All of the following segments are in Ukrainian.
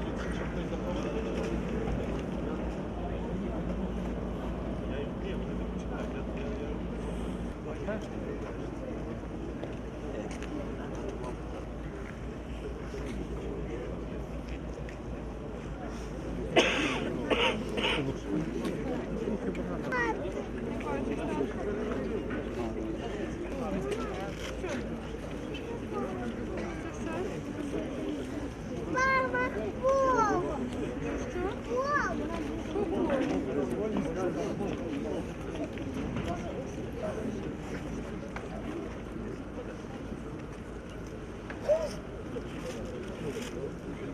Мама,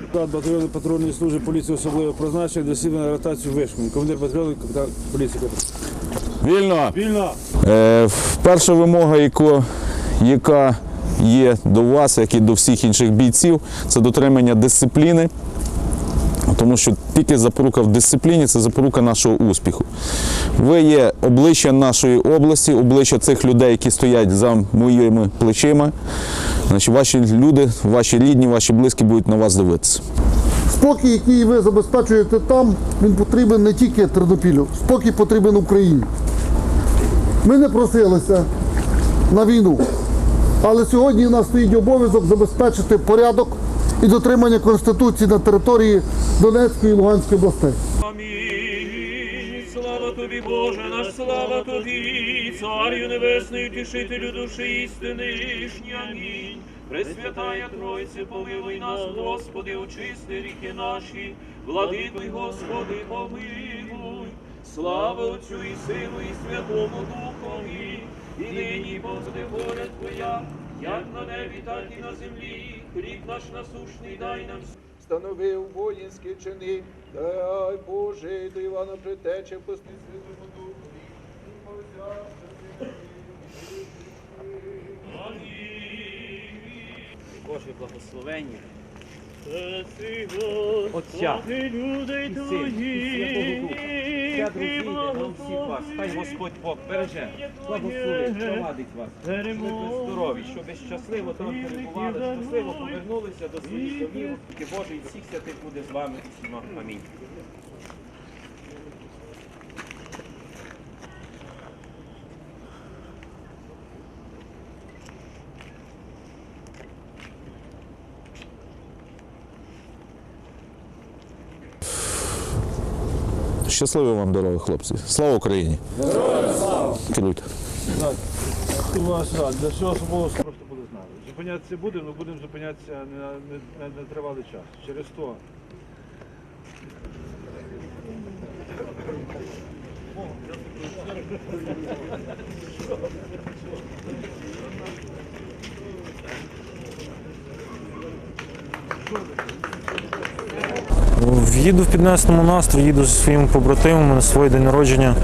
Капітан батальйону патрульної служби поліції особливого призначення для на ротацію вишмін. Командир батальйону капітан поліції. Вільно. Вільно! Е, перша вимога, яко- яка є до вас, як і до всіх інших бійців, це дотримання дисципліни. Тому що тільки запорука в дисципліні це запорука нашого успіху. Ви є обличчя нашої області, обличчя цих людей, які стоять за моїми плечима. Значить, ваші люди, ваші рідні, ваші близькі будуть на вас дивитися. Спокій, який ви забезпечуєте там, він потрібен не тільки Тернопілю, спокій потрібен Україні. Ми не просилися на війну, але сьогодні у нас стоїть обов'язок забезпечити порядок і дотримання Конституції на території Донецької і Луганської областей. Амінь. Слава тобі, Боже наш, слава тобі, Царю Небесний, утішителю душі істинишні. Амінь. Пресвятая Тройце, помилуй нас, Господи, очисти ріки наші, владикуй, Господи, помилуй. Слава Отцю і Сину, і Святому Духові, і нині буде воля Твоя, як на небі, так і на землі. Хліб наш насушний дай нам Становив воїнські чини, дай Боже, до Івана притече, пусти святому Духові. Боже благословення. Отця людей Духа. Вся дружина на всіх вас. Хай Господь Бог береже, благословить, провадить вас. Щоб ви здорові, щоб ви щасливо там перебували, щасливо повернулися до своїх домів. І Боже і всіх святих буде з вами усіма. Амінь. Щасливої вам дороги, хлопці. Слава Україні! Керуйте. Ти маєш рад, для всього особового просто буде знати. Зупинятися будемо, але будемо зупинятися не, на- не, не тривалий час. Через то. Їду в піднесеному настрої, їду зі своїми побратимами на свій день народження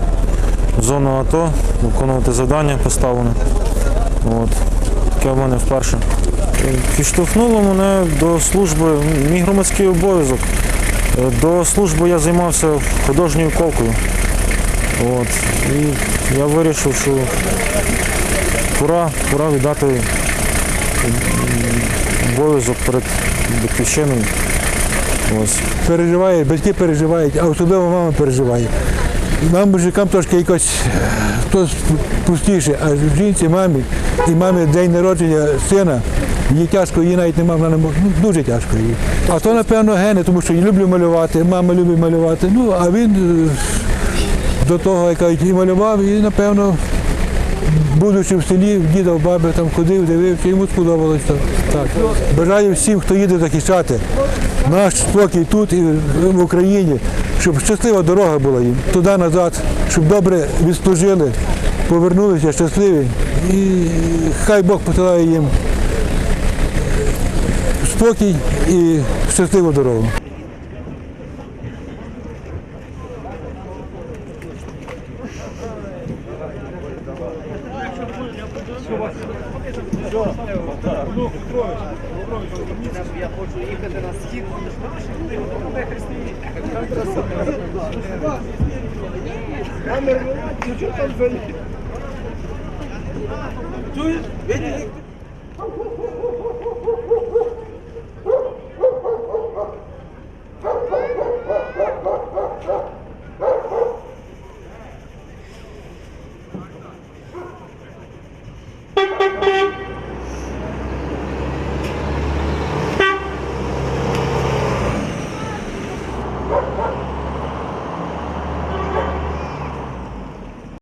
в зону АТО, виконувати завдання поставлене. От. Таке в мене вперше. Підштовхнуло мене до служби, мій громадський обов'язок. Е, До служби я займався художньою ковкою. От. І я вирішив, що пора, пора віддати обов'язок перед батьківщиною. Ось. переживають, батьки переживають, а особливо мама переживає. Нам, мужикам, трошки якось е, то пустіше, а жінці, мамі, і мамі день народження сина, їй тяжко, її навіть немає, вона не може, ну, дуже тяжко їй. А то, напевно, гени, тому що я люблю малювати, мама любить малювати. Ну, а він е, до того, як і малював, і, напевно, будучи в селі, діда, в баби там ходив, дивився, йому сподобалось так. так. Бажаю всім, хто їде захищати наш спокій тут і в Україні, щоб щаслива дорога була їм туди назад, щоб добре відслужили, повернулися щасливі. І хай Бог посилає їм спокій і щасливу дорогу. Я хочу їхати на схід. Чуєш?